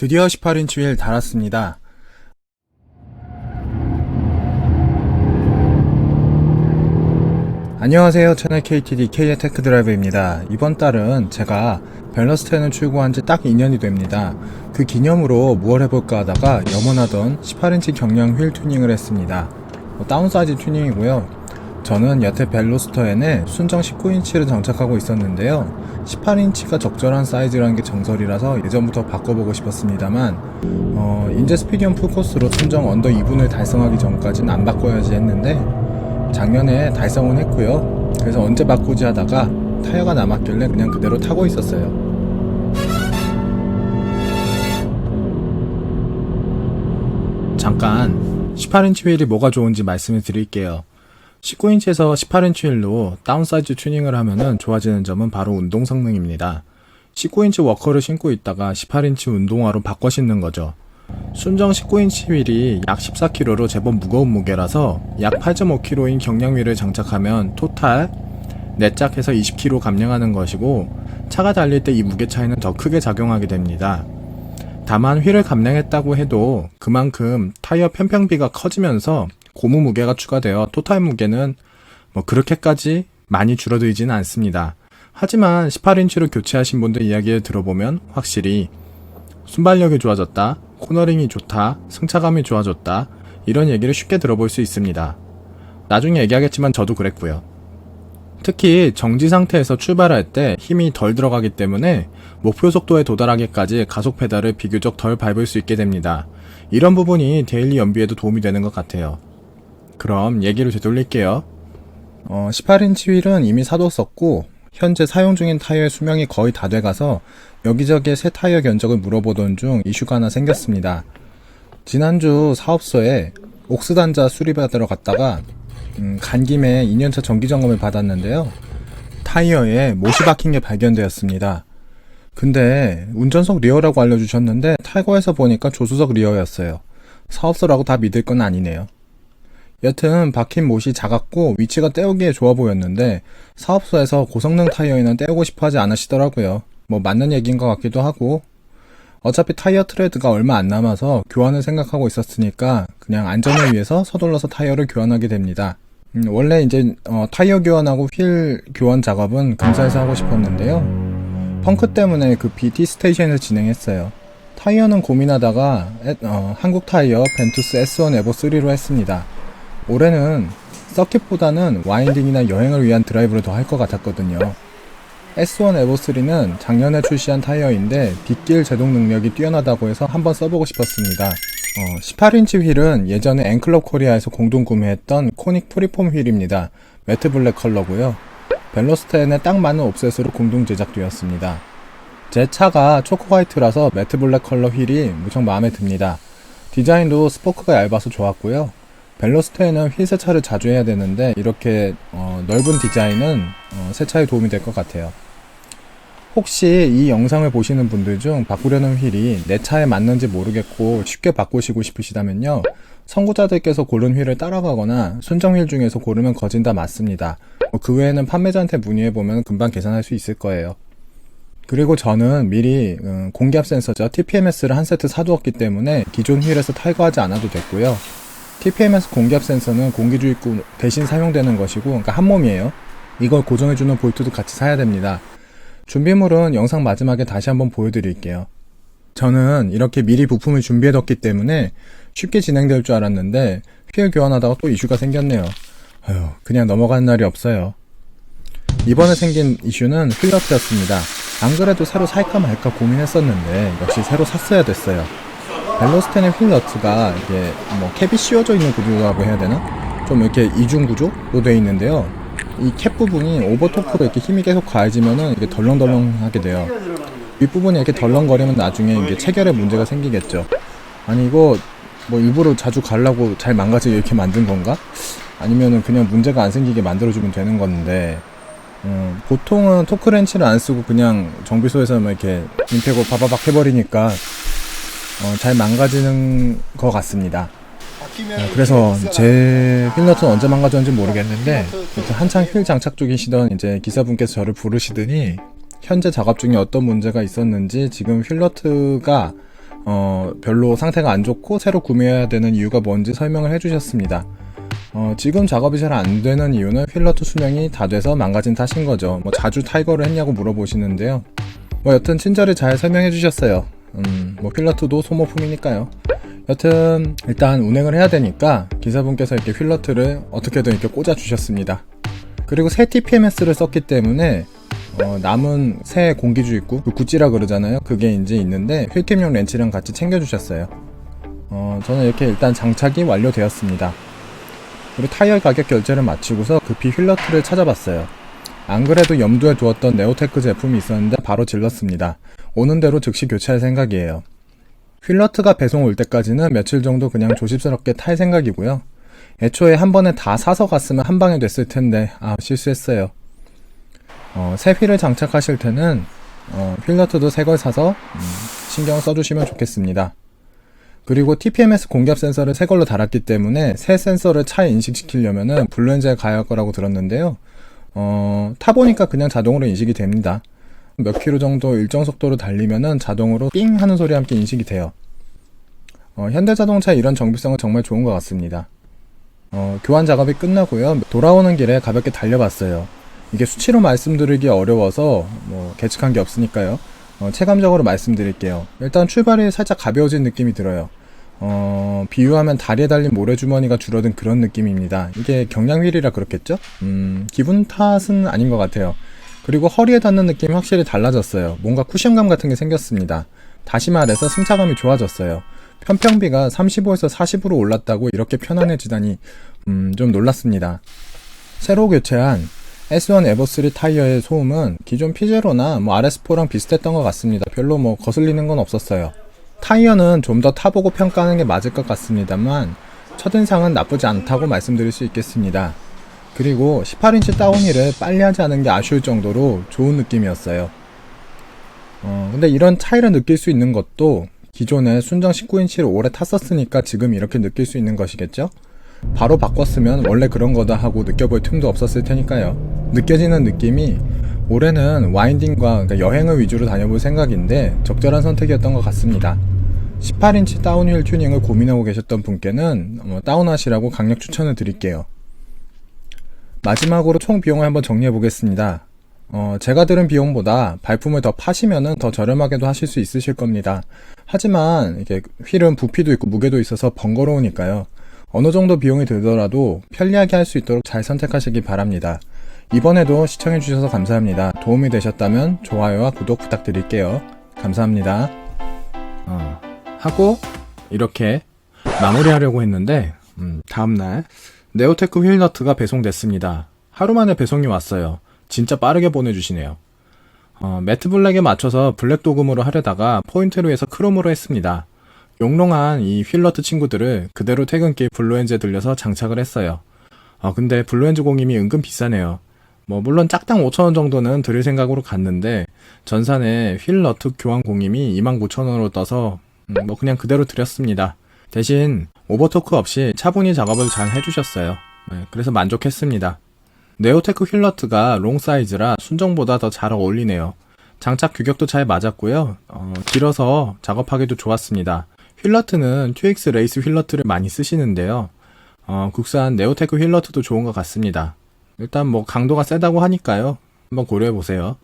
드디어 18인치 휠 달았습니다. 안녕하세요. 채널 KTD K의 테크 드라이브입니다. 이번 달은 제가 10을 출고한 지 딱 2년이 됩니다. 그 기념으로 무얼 해볼까 하다가 염원하던 18인치 경량 휠 튜닝을 했습니다. 뭐 다운사이즈 튜닝이고요. 저는 여태 벨로스터엔에 순정 19인치를 장착하고 있었는데요. 18인치가 적절한 사이즈라는 게 정설이라서 예전부터 바꿔보고 싶었습니다만 어, 인제 스피디엄 풀코스로 순정 언더 2분을 달성하기 전까지는 안 바꿔야지 했는데 작년에 달성은 했고요. 그래서 언제 바꾸지 하다가 타이어가 남았길래 그냥 그대로 타고 있었어요. 잠깐 18인치 휠이 뭐가 좋은지 말씀을 드릴게요. 19인치에서 18인치 휠로 다운사이즈 튜닝을 하면은 좋아지는 점은 바로 운동 성능입니다. 19인치 워커를 신고 있다가 18인치 운동화로 바꿔 신는 거죠. 순정 19인치 휠이 약 14kg로 제법 무거운 무게라서 약 8.5kg인 경량 휠을 장착하면 토탈 내짝해서 20kg 감량하는 것이고 차가 달릴 때 이 무게 차이는 더 크게 작용하게 됩니다. 다만 휠을 감량했다고 해도 그만큼 타이어 편평비가 커지면서 고무 무게가 추가되어 토탈 무게는 뭐 그렇게까지 많이 줄어들지는 않습니다. 하지만 18인치로 교체하신 분들 이야기를 들어보면 확실히 순발력이 좋아졌다, 코너링이 좋다, 승차감이 좋아졌다, 이런 얘기를 쉽게 들어볼 수 있습니다. 나중에 얘기하겠지만 저도 그랬고요. 특히 정지 상태에서 출발할 때 힘이 덜 들어가기 때문에 목표 속도에 도달하기까지 가속 페달을 비교적 덜 밟을 수 있게 됩니다. 이런 부분이 데일리 연비에도 도움이 되는 것 같아요. 그럼 얘기를 되돌릴게요. 어, 18인치 휠은 이미 사뒀었고 현재 사용 중인 타이어의 수명이 거의 다 돼가서 여기저기에 새 타이어 견적을 물어보던 중 이슈가 하나 생겼습니다. 지난주 사업소에 옥스단자 수리받으러 갔다가 음, 간 김에 2년차 정기 점검을 받았는데요. 타이어에 못이 박힌 게 발견되었습니다. 근데 운전석 리어라고 알려주셨는데 탈거해서 보니까 조수석 리어였어요. 사업소라고 다 믿을 건 아니네요. 여튼 박힌 못이 작았고 위치가 떼우기에 좋아 보였는데 사업소에서 고성능 타이어에는 떼우고 싶어 하지 않으시더라고요. 뭐 맞는 얘기인 것 같기도 하고 어차피 타이어 트레드가 얼마 안 남아서 교환을 생각하고 있었으니까 그냥 안전을 위해서 서둘러서 타이어를 교환하게 됩니다. 음, 원래 이제 어, 타이어 교환하고 휠 교환 작업은 근사해서 하고 싶었는데요. 펑크 때문에 그 BT 스테이션을 진행했어요. 타이어는 고민하다가 에- 어, 한국 타이어 벤투스 S1 에보 3로 했습니다. 올해는 서킷보다는 와인딩이나 여행을 위한 드라이브를 더 할 것 같았거든요. S1 에보 3는 작년에 출시한 타이어인데 빗길 제동 능력이 뛰어나다고 해서 한번 써보고 싶었습니다. 18인치 휠은 예전에 앵클럽 코리아에서 공동 구매했던 코닉 프리폼 휠입니다. 매트 블랙 컬러고요. 벨로스텐에 딱 맞는 옵셋으로 공동 제작되었습니다. 제 차가 초코 화이트라서 매트 블랙 컬러 휠이 무척 마음에 듭니다. 디자인도 스포크가 얇아서 좋았고요. 벨로스테는 휠 세차를 자주 해야 되는데 이렇게 어, 넓은 디자인은 어, 세차에 도움이 될 것 같아요. 혹시 이 영상을 보시는 분들 중 바꾸려는 휠이 내 차에 맞는지 모르겠고 쉽게 바꾸시고 싶으시다면요. 선구자들께서 고른 휠을 따라가거나 순정 휠 중에서 고르면 거진 다 맞습니다. 뭐그 외에는 판매자한테 문의해보면 금방 계산할 수 있을 거예요. 그리고 저는 미리 음, 공기압 센서죠. TPMS를 한 세트 사두었기 때문에 기존 휠에서 탈거하지 않아도 됐고요. TPMS 공기압 센서는 공기주입구 대신 사용되는 것이고, 그러니까 한 몸이에요. 이걸 고정해주는 볼트도 같이 사야 됩니다. 준비물은 영상 마지막에 다시 한번 보여드릴게요. 저는 이렇게 미리 부품을 준비해뒀기 때문에 쉽게 진행될 줄 알았는데 휠 교환하다가 또 이슈가 생겼네요. 아휴, 그냥 넘어가는 날이 없어요. 이번에 생긴 이슈는 휠러트였습니다. 안 그래도 새로 살까 말까 고민했었는데 역시 새로 샀어야 됐어요. 벨로스텐의 휠러트가 이게 뭐 캡이 씌워져 있는 구조라고 해야 되나? 좀 이렇게 이중 구조로 되어 있는데요. 이 캡 부분이 오버토크로 이렇게 힘이 계속 가해지면은 이게 덜렁덜렁하게 돼요. 윗부분이 이렇게 덜렁거리면 나중에 이게 체결에 문제가 생기겠죠. 아니 이거 뭐 일부러 자주 가려고 잘 망가지게 이렇게 만든 건가? 아니면은 그냥 문제가 안 생기게 만들어주면 되는 건데 음, 보통은 토크렌치를 안 쓰고 그냥 정비소에서만 이렇게 임팩으로 바바박 해버리니까 어, 잘 망가지는 것 같습니다. 어, 그래서 제 휠너트는 언제 망가졌는지 모르겠는데 한창 휠 장착 중이시던 이제 기사분께서 저를 부르시더니 현재 작업 중에 어떤 문제가 있었는지 지금 휠너트가 어, 별로 상태가 안 좋고 새로 구매해야 되는 이유가 뭔지 설명을 해주셨습니다. 어, 지금 작업이 잘 안 되는 이유는 휠러트 수명이 다 돼서 망가진 탓인 거죠. 뭐 자주 타이거를 했냐고 물어보시는데요. 뭐 여튼 친절히 잘 설명해 주셨어요. 음, 뭐 휠러트도 소모품이니까요. 여튼 일단 운행을 해야 되니까 기사분께서 이렇게 휠러트를 어떻게든 이렇게 꽂아 주셨습니다. 그리고 새 TPMS를 썼기 때문에 어, 남은 새 공기주입구 그 구찌라 그러잖아요. 그게 이제 있는데 휠캠용 렌치랑 같이 챙겨주셨어요. 어, 저는 이렇게 일단 장착이 완료되었습니다. 그리고 타이어 가격 결제를 마치고서 급히 휠러트를 찾아봤어요. 안 그래도 염두에 두었던 네오테크 제품이 있었는데 바로 질렀습니다. 오는 대로 즉시 교체할 생각이에요. 휠러트가 배송 올 때까지는 며칠 정도 그냥 조심스럽게 탈 생각이고요. 애초에 한 번에 다 사서 갔으면 한 방에 됐을 텐데 아 실수했어요. 어, 새 휠을 장착하실 때는 어, 휠러트도 새 걸 사서 음, 신경 써주시면 좋겠습니다. 그리고 TPMS 공기압 센서를 새 걸로 달았기 때문에 새 센서를 차에 인식시키려면은 블루엔젤 가야 할 거라고 들었는데요. 어, 타보니까 그냥 자동으로 인식이 됩니다. 몇 킬로 정도 일정 속도로 달리면은 자동으로 삥 하는 소리 함께 인식이 돼요. 어, 현대자동차 이런 정비성은 정말 좋은 것 같습니다. 어, 교환 작업이 끝나고요. 돌아오는 길에 가볍게 달려봤어요. 이게 수치로 말씀드리기 어려워서 뭐 계측한 게 없으니까요. 어, 체감적으로 말씀드릴게요. 일단 출발이 살짝 가벼워진 느낌이 들어요. 어, 비유하면 다리에 달린 모래주머니가 줄어든 그런 느낌입니다. 이게 경량휠이라 그렇겠죠? 음, 기분 탓은 아닌 것 같아요. 그리고 허리에 닿는 느낌이 확실히 달라졌어요. 뭔가 쿠션감 같은 게 생겼습니다. 다시 말해서 승차감이 좋아졌어요. 편평비가 35에서 40으로 올랐다고 이렇게 편안해지다니, 음, 좀 놀랐습니다. 새로 교체한 S1 에버3 타이어의 소음은 기존 P0나 뭐 RS4랑 비슷했던 것 같습니다. 별로 뭐 거슬리는 건 없었어요. 타이어는 좀 더 타보고 평가하는 게 맞을 것 같습니다만 첫인상은 나쁘지 않다고 말씀드릴 수 있겠습니다. 그리고 18인치 다운힐을 빨리 하지 않은 게 아쉬울 정도로 좋은 느낌이었어요. 어, 근데 이런 차이를 느낄 수 있는 것도 기존에 순정 19인치를 오래 탔었으니까 지금 이렇게 느낄 수 있는 것이겠죠? 바로 바꿨으면 원래 그런 거다 하고 느껴볼 틈도 없었을 테니까요. 느껴지는 느낌이 올해는 와인딩과 그러니까 여행을 위주로 다녀볼 생각인데 적절한 선택이었던 것 같습니다. 18인치 다운휠 튜닝을 고민하고 계셨던 분께는 어, 다운하시라고 강력 추천을 드릴게요. 마지막으로 총 비용을 한번 정리해 보겠습니다. 어, 제가 들은 비용보다 발품을 더 파시면은 더 저렴하게도 하실 수 있으실 겁니다. 하지만 이게 휠은 부피도 있고 무게도 있어서 번거로우니까요. 어느 정도 비용이 들더라도 편리하게 할 수 있도록 잘 선택하시기 바랍니다. 이번에도 시청해주셔서 감사합니다. 도움이 되셨다면 좋아요와 구독 부탁드릴게요. 감사합니다. 어, 하고 이렇게 마무리하려고 했는데 음, 다음날 네오테크 휠너트가 배송됐습니다. 하루 만에 배송이 왔어요. 진짜 빠르게 보내주시네요. 어, 매트 블랙에 맞춰서 블랙 도금으로 하려다가 포인트로 해서 크롬으로 했습니다. 용롱한 이 휠너트 친구들을 그대로 퇴근길 블루엔즈에 들려서 장착을 했어요. 아, 근데 블루엔즈 공임이 은근 비싸네요. 뭐, 물론 짝당 5천원 정도는 드릴 생각으로 갔는데, 전산에 휠너트 교환 공임이 29,000원으로 떠서, 음, 뭐, 그냥 그대로 드렸습니다. 대신, 오버토크 없이 차분히 작업을 잘 해주셨어요. 네, 그래서 만족했습니다. 네오테크 휠너트가 롱 사이즈라 순정보다 더 잘 어울리네요. 장착 규격도 잘 맞았고요. 어, 길어서 작업하기도 좋았습니다. 휠러트는 튜익스 레이스 휠러트를 많이 쓰시는데요. 어, 국산 네오테크 휠러트도 좋은 것 같습니다. 일단 뭐 강도가 세다고 하니까요. 한번 고려해 보세요.